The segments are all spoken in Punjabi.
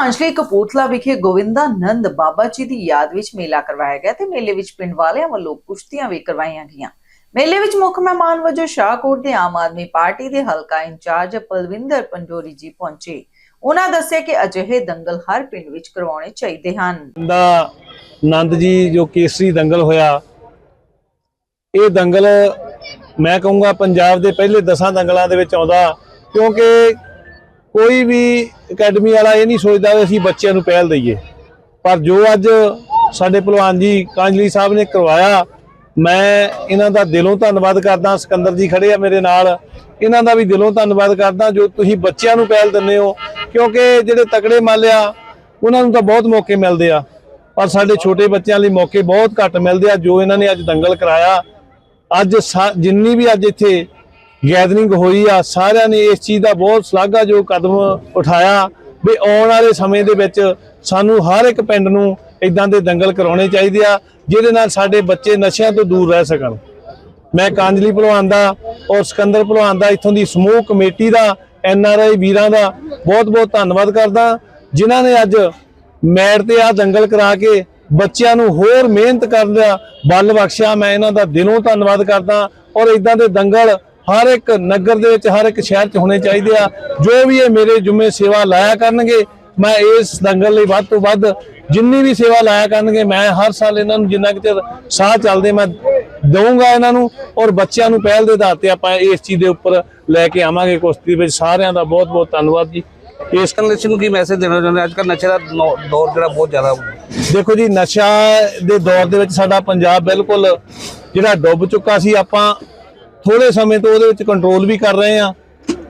ਅੰਸ਼ਲੀ ਕਪੂਰਥਲਾ ਵਿਖੇ ਗੋਵਿੰਦਾ ਨੰਦ ਬਾਬਾ ਜੀ ਦੀ ਯਾਦ ਵਿੱਚ ਮੇਲਾ ਕਰਵਾਇਆ ਗਿਆ ਤੇ ਮੇਲੇ ਵਿੱਚ ਪਿੰਡ ਵਾਲਿਆਂ ਵੱਲੋਂ ਕੁਸ਼ਤੀਆਂ ਵੀ ਕਰਵਾਈਆਂ ਗਈਆਂ। ਮੇਲੇ ਵਿੱਚ ਮੁੱਖ ਮਹਿਮਾਨ ਵਜੋਂ ਸ਼ਾਹਕੋਟ ਦੇ ਆਮ ਆਦਮੀ ਪਾਰਟੀ ਦੇ ਹਲਕਾ ਇੰਚਾਰਜ ਪਲਵਿੰਦਰ ਪੰਜੋਰੀ ਜੀ ਪਹੁੰਚੇ। ਉਹਨਾਂ ਦੱਸਿਆ ਕਿ ਅਜਿਹੇ ਦੰਗਲ ਹਰ ਪਿੰਡ ਵਿੱਚ ਕਰਵਾਉਣੇ ਚਾਹੀਦੇ ਹਨ। ਦਾ ਆਨੰਦ ਜੀ, ਜੋ ਕੇਸਰੀ ਦੰਗਲ ਹੋਇਆ, ਇਹ ਦੰਗਲ ਮੈਂ ਕਹੂੰਗਾ ਪੰਜਾਬ ਦੇ ਪਹਿਲੇ 10 ਦੰਗਲਾਂ ਦੇ ਵਿੱਚ ਆਉਂਦਾ ਕਿਉਂਕਿ ਕੋਈ ਵੀ ਅਕੈਡਮੀ ਵਾਲਾ ਇਹ ਨਹੀਂ ਸੋਚਦਾ ਵੀ ਅਸੀਂ ਬੱਚਿਆਂ ਨੂੰ ਪਹਿਲ ਦਈਏ। ਪਰ ਜੋ ਅੱਜ ਸਾਡੇ ਪਹਿਲਵਾਨ ਜੀ ਕਾਂਜਲੀ ਸਾਹਿਬ ਨੇ ਕਰਵਾਇਆ, ਮੈਂ ਇਹਨਾਂ ਦਾ ਦਿਲੋਂ ਧੰਨਵਾਦ ਕਰਦਾ, ਸਿਕੰਦਰ ਜੀ ਖੜੇ ਆ ਮੇਰੇ ਨਾਲ, ਇਹਨਾਂ ਦਾ ਵੀ ਦਿਲੋਂ ਧੰਨਵਾਦ ਕਰਦਾ, ਜੋ ਤੁਸੀਂ ਬੱਚਿਆਂ ਨੂੰ ਪਹਿਲ ਦਿੰਦੇ ਹੋ, ਕਿਉਂਕਿ ਜਿਹੜੇ ਤਕੜੇ ਮਾਲਿਆ ਉਹਨਾਂ ਨੂੰ ਤਾਂ ਬਹੁਤ ਮੌਕੇ ਮਿਲਦੇ ਆ। ਪਰ ਸਾਡੇ ਛੋਟੇ ਬੱਚਿਆਂ ਲਈ ਮੌਕੇ ਬਹੁਤ ਘੱਟ ਮਿਲਦੇ ਆ, ਜੋ ਇਹਨਾਂ ਨੇ ਅੱਜ ਦੰਗਲ ਕਰਾਇਆ। ਅੱਜ ਸਾ- ਜਿੰਨੀ ਵੀ ਅੱਜ ਇੱਥੇ ਗੈਦਰਿੰਗ ਹੋਈ ਆ, ਸਾਰਿਆਂ ਨੇ ਇਸ ਚੀਜ਼ ਦਾ ਬਹੁਤ ਸ਼ਲਾਘਾਯੋਗ ਕਦਮ ਉਠਾਇਆ ਵੀ ਆਉਣ ਵਾਲੇ ਸਮੇਂ ਦੇ ਵਿੱਚ ਸਾਨੂੰ ਹਰ ਇੱਕ ਪਿੰਡ ਨੂੰ ਇਦਾਂ ਦੇ ਦੰਗਲ ਕਰਾਉਣੇ ਚਾਹੀਦੇ ਆ, ਜਿਹਦੇ ਨਾਲ ਸਾਡੇ ਬੱਚੇ ਨਸ਼ਿਆਂ ਤੋਂ ਦੂਰ ਰਹਿ ਸਕਣ। ਮੈਂ ਕਾਂਜਲੀ ਭਲਵਾਨ ਦਾ ਔਰ ਸਿਕੰਦਰ ਭਲਵਾਨ ਦਾ ਇੱਥੋਂ ਦੀ ਸਮੂਹ committee the, N R I ਵੀਰਾਂ ਦਾ ਬਹੁਤ ਬਹੁਤ ਧੰਨਵਾਦ ਕਰਦਾ, ਜਿਨ੍ਹਾਂ ਨੇ ਅੱਜ ਮੈਟ ਤੇ ਆ ਦੰਗਲ ਕਰਾ ਕੇ ਬੱਚਿਆਂ ਨੂੰ ਹੋਰ ਮਿਹਨਤ ਕਰਨ ਦਾ ਬਲ ਬਖਸ਼ਿਆ। ਮੈਂ ਇਹਨਾਂ ਦਾ ਦਿਲੋਂ ਧੰਨਵਾਦ ਕਰਦਾ ਔਰ ਇਦਾਂ ਦੇ ਦੰਗਲ ਹਰ ਇੱਕ ਨਗਰ ਦੇ ਵਿੱਚ ਹਰ ਇੱਕ ਸ਼ਹਿਰ 'ਚ ਹੋਣੇ ਚਾਹੀਦੇ ਆ। ਜੋ ਵੀ ਇਹ ਮੇਰੇ ਜੁਮੇ ਸੇਵਾ ਲਾਇਆ ਕਰਨਗੇ ਮੈਂ ਇਸ ਦੰਗਲ ਲਈ ਵੱਧ ਤੋਂ ਵੱਧ ਜਿੰਨੀ ਵੀ ਸੇਵਾ ਲਾਇਆ ਕਰਨਗੇ ਮੈਂ ਹਰ ਸਾਲ ਇਹਨਾਂ ਨੂੰ ਜਿੰਨਾ ਕੁ ਸਾਹ ਚੱਲਦੇ ਮੈਂ ਦਊਂਗਾ ਇਹਨਾਂ ਨੂੰ ਔਰ ਬੱਚਿਆਂ ਨੂੰ ਪਹਿਲ ਦੇ ਆਧਾਰ ਤੇ ਆਪਾਂ ਇਸ ਚੀਜ਼ ਦੇ ਉੱਪਰ ਲੈ ਕੇ ਆਵਾਂਗੇ ਕੁਸ਼ਤੀ ਵਿੱਚ। ਸਾਰਿਆਂ ਦਾ ਬਹੁਤ ਬਹੁਤ ਧੰਨਵਾਦ ਜੀ। ਇਸ ਕਨੈਕਸ਼ਨ ਨੂੰ ਕੀ ਮੈਸੇਜ ਦੇਣਾ ਚਾਹੁੰਦੇ ਅੱਜ ਕੱਲ੍ਹ ਨਸ਼ੇ ਦਾ ਦੌਰ ਜਿਹੜਾ ਬਹੁਤ ਜ਼ਿਆਦਾ ਹੋ ਗਿਆ। ਦੇਖੋ ਜੀ ਨਸ਼ਾ ਦੇ ਦੌਰ ਦੇ ਵਿੱਚ ਸਾਡਾ ਪੰਜਾਬ ਬਿਲਕੁਲ ਜਿਹੜਾ ਡੁੱਬ ਚੁੱਕਾ ਸੀ। ਆਪਾਂ ਥੋੜੇ ਸਮੇਂ ਤੋਂ ਉਹਦੇ ਵਿੱਚ ਕੰਟਰੋਲ ਵੀ ਕਰ ਰਹੇ ਹਾਂ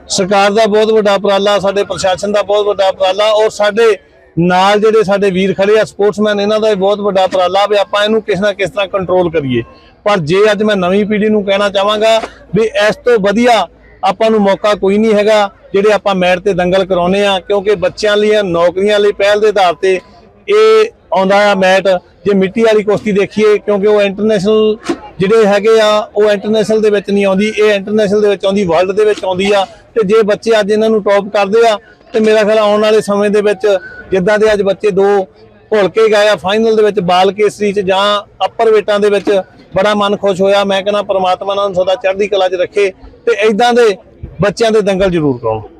ਸਰਕਾਰ ਦਾ ਬਹੁਤ ਵੱਡਾ ਉਪਰਾਲਾ, ਸਾਡੇ ਪ੍ਰਸ਼ਾਸਨ ਦਾ ਬਹੁਤ ਵੱਡਾ ਉਪਰਾਲਾ ਔਰ ਸਾਡੇ ਨਾਲ ਜਿਹੜੇ ਸਾਡੇ ਵੀਰ ਖੜੇ ਆ ਸਪੋਰਟਸਮੈਨ ਇਹਨਾਂ ਦਾ ਵੀ ਬਹੁਤ ਵੱਡਾ ਉਪਰਾਲਾ ਵੀ ਆਪਾਂ ਇਹਨੂੰ ਕਿਸ ਨਾ ਕਿਸ ਤਰ੍ਹਾਂ ਕੰਟਰੋਲ ਕਰੀਏ। ਪਰ ਜੇ ਅੱਜ ਮੈਂ ਨਵੀਂ ਪੀੜ੍ਹੀ ਨੂੰ ਕਹਿਣਾ ਚਾਹਾਂਗਾ ਵੀ ਇਸ ਤੋਂ ਵਧੀਆ ਆਪਾਂ ਨੂੰ ਮੌਕਾ ਕੋਈ ਨਹੀਂ ਹੈਗਾ, ਜਿਹੜੇ ਆਪਾਂ ਮੈਟ ਤੇ ਦੰਗਲ ਕਰਾਉਨੇ ਆ, ਕਿਉਂਕਿ ਬੱਚਿਆਂ ਲਈ, ਨੌਕਰੀਆਂ ਲਈ ਪਹਿਲ ਦੇ ਆਧਾਰ ਤੇ ਇਹ ਆਉਂਦਾ ਆ ਮੈਟ। ਜੇ ਮਿੱਟੀ ਵਾਲੀ ਕੁਸ਼ਤੀ ਦੇਖੀਏ, ਕਿਉਂਕਿ ਉਹ ਇੰਟਰਨੈਸ਼ਨਲ ਜਿਹੜੇ ਹੈਗੇ ਆ, ਉਹ ਇੰਟਰਨੈਸ਼ਨਲ ਦੇ ਵਿੱਚ ਨਹੀਂ ਆਉਂਦੀ, ਇਹ ਇੰਟਰਨੈਸ਼ਨਲ ਦੇ ਵਿੱਚ ਆਉਂਦੀ ਵਰਲਡ ਦੇ ਵਿੱਚ ਆਉਂਦੀ ਆ। ਤੇ ਜੇ ਬੱਚੇ ਅੱਜ ਇਹਨਾਂ ਨੂੰ ਟੌਪ ਕਰਦੇ ਆ, ਤੇ ਮੇਰਾ ਖਿਆਲ ਆਉਣ ਵਾਲੇ ਸਮੇਂ ਦੇ ਵਿੱਚ ਜਿੱਦਾਂ ਦੇ ਅੱਜ ਬੱਚੇ ਦੋ ਭੁੱਲ ਕੇ ਗਏ ਆ ਫਾਈਨਲ ਦੇ ਵਿੱਚ ਬਾਲ ਕੇਸਰੀ ਚ ਜਾਂ ਅੱਪਰ ਵੇਟਾਂ ਦੇ ਵਿੱਚ ਬੜਾ ਮਨ ਖੁਸ਼ ਹੋਇਆ। ਮੈਂ ਕਹਿੰਦਾ ਪ੍ਰਮਾਤਮਾ ਨਾਲ ਸਦਾ ਚੜ੍ਹਦੀ ਕਲਾ 'ਚ ਰੱਖੇ ਤੇ ਇਦਾਂ ਦੇ ਬੱਚਿਆਂ ਦੇ ਦੰਗਲ ਜ਼ਰੂਰ ਕਰਾਉਣ।